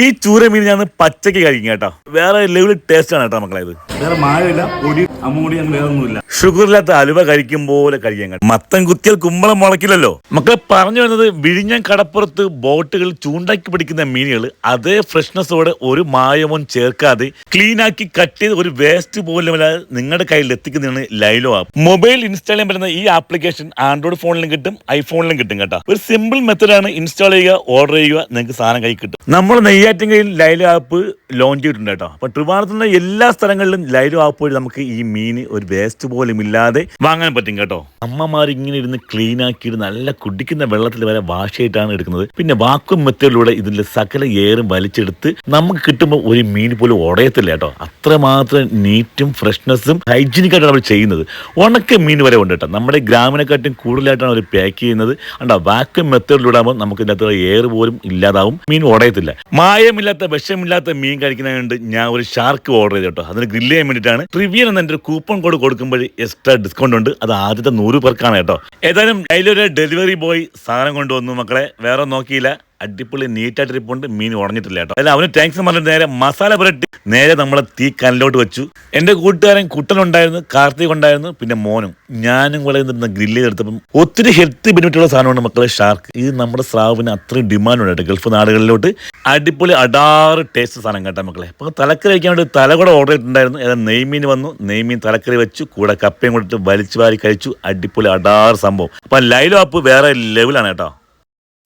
ഈ ചൂര മീൻ ഞാൻ പച്ചക്ക് കഴിക്കും കേട്ടോ. വേറെ ലെവൽ ടേസ്റ്റ് ആണ് കേട്ടോ മക്കളെ ഇത്. വേറെ മായമില്ല പൊടി അമ്മൂടി വേറെ ഒന്നുമില്ല ഷുഗർ ഇല്ലാത്ത അലുവ കഴിക്കും പോലെ കഴിക്കാൻ കേട്ടോ. മത്തൻ കുത്തിയാൽ കുമ്പളം മുളക്കില്ലല്ലോ മക്കളെ പറഞ്ഞു വരുന്നത് വിഴിഞ്ഞം കടപ്പുറത്ത് ബോട്ടുകൾ ചൂണ്ടാക്കി പിടിക്കുന്ന മീനുകൾ അതേ ഫ്രഷ്നെസ്സോടെ ഒരു മായമോ ചേർക്കാതെ ക്ലീൻ ആക്കി കട്ട് ചെയ്ത് ഒരു വേസ്റ്റ് പോലും ഇല്ലാതെ നിങ്ങളുടെ കയ്യിൽ എത്തിക്കുന്നതാണ് ലൈലോ ആപ്പ് മൊബൈൽ ഇൻസ്റ്റാൾ ചെയ്യാൻ പറ്റുന്ന ഈ ആപ്ലിക്കേഷൻ ആൻഡ്രോയിഡ് ഫോണിലും കിട്ടും ഐഫോണിലും കിട്ടും കേട്ടോ. ഒരു സിമ്പിൾ മെത്തഡാണ് ഇൻസ്റ്റാൾ ചെയ്യുക ഓർഡർ ചെയ്യുക നിങ്ങൾക്ക് സാധനം കൈ കിട്ടും. നമ്മൾ നെയ്യാറ്റിൻകയിൽ ലൈലു ആപ്പ് ലോഞ്ച് ചെയ്തിട്ടുണ്ട് കേട്ടോ. അപ്പൊ ട്രിവാണത്തിന്റെ എല്ലാ സ്ഥലങ്ങളിലും ലൈലു ആപ്പ് വഴി നമുക്ക് ഈ മീൻ ഒരു വേസ്റ്റ് പോലും ഇല്ലാതെ വാങ്ങാൻ പറ്റും കേട്ടോ. അമ്മമാർ ഇങ്ങനെ ഇരുന്ന് ക്ലീൻ ആക്കിയിട്ട് നല്ല കുടിക്കുന്ന വെള്ളത്തിൽ വരെ വാഷ് ചെയ്തിട്ടാണ് എടുക്കുന്നത്. പിന്നെ വാക്വം മെത്തേഡിലൂടെ ഇതിന്റെ സകല ഏറും വലിച്ചെടുത്ത് നമുക്ക് കിട്ടുമ്പോൾ ഒരു മീൻ പോലും ഉടയത്തില്ല കേട്ടോ. അത്രമാത്രം നീറ്റും ഫ്രഷ്നെസ്സും ഹൈജീനിക് ആയിട്ടാണ് അവർ ചെയ്യുന്നത്. ഉണക്ക മീൻ വരെ ഉണ്ട് കേട്ടോ. നമ്മുടെ ഗ്രാമിനെക്കാട്ടും കൂടുതലായിട്ടാണ് അവർ പാക്ക് ചെയ്യുന്നത്. കണ്ടോ വാക്വം മെത്തേഡിലൂടെ ആകുമ്പോൾ നമുക്ക് ഇതിനകത്ത് എയർ പോലും ഇല്ലാതാവും. മീൻ ഉടയത്തില്ല. മായമില്ലാത്ത വിഷമില്ലാത്ത മീൻ കഴിക്കുന്നതുകൊണ്ട് ഞാൻ ഒരു ഷാർക്ക് ഓർഡർ ചെയ്തു കേട്ടോ അതിന് ഗ്രില്ല് ചെയ്യാൻ വേണ്ടിയിട്ടാണ്. ട്രിവിയൻ എന്ന എന്റെ ഒരു കൂപ്പൺ കോഡ് കൊടുക്കുമ്പോൾ എക്സ്ട്രാ ഡിസ്കൗണ്ട് ഉണ്ട്. അത് ആദ്യത്തെ നൂറ് പേർക്കാണ് കേട്ടോ. ഏതായാലും അതിലൊരു ഡെലിവറി ബോയ് സാധനം കൊണ്ടുവന്നു മക്കളെ. വേറെ നോക്കിയില്ല. അടിപൊളി നീറ്റായിട്ട് ഇരിപ്പുണ്ട് മീൻ ഉടഞ്ഞിട്ടില്ല കേട്ടോ. അല്ല അവന് ടാങ്ക്സ് പറഞ്ഞിട്ട് നേരെ മസാല പുരട്ടി നേരെ നമ്മളെ തീ കല്ലിലോട്ട് വെച്ചു. എന്റെ കൂട്ടുകാരൻ കുട്ടനുണ്ടായിരുന്നു കാർത്തിക് ഉണ്ടായിരുന്നു പിന്നെ മോനും. ഞാനും കൂടെ നിന്ന് ഗ്രില്ല് ചെയ്തെടുത്തപ്പം ഒത്തിരി ഹെൽത്ത് ബെനിഫിറ്റുള്ള സാധനമാണ് മക്കളെ ഷാർക്ക് ഇത് നമ്മുടെ സ്രാവിന് അത്രയും ഡിമാൻഡ് ഉണ്ട് കേട്ടോ ഗൾഫ് നാടുകളിലോട്ട്. അടിപൊളി അടാറ് ടേസ്റ്റ് സാധനം കേട്ടോ മക്കളെ. അപ്പോൾ തലക്കറി വയ്ക്കാൻ വേണ്ടി തല കൂടെ ഓർഡർ ചെയ്തിട്ടുണ്ടായിരുന്നു. ഏതാ നെയ്മീൻ വന്നു. നെയ്മീൻ തലക്കറി വെച്ചു കൂടെ കപ്പയും കൊടുത്ത് വലിച്ചു വാരി കഴിച്ചു. അടിപൊളി അടാറ് സംഭവം. അപ്പം ലൈലോ ആപ്പ് വേറെ ലെവലാണ് കേട്ടോ.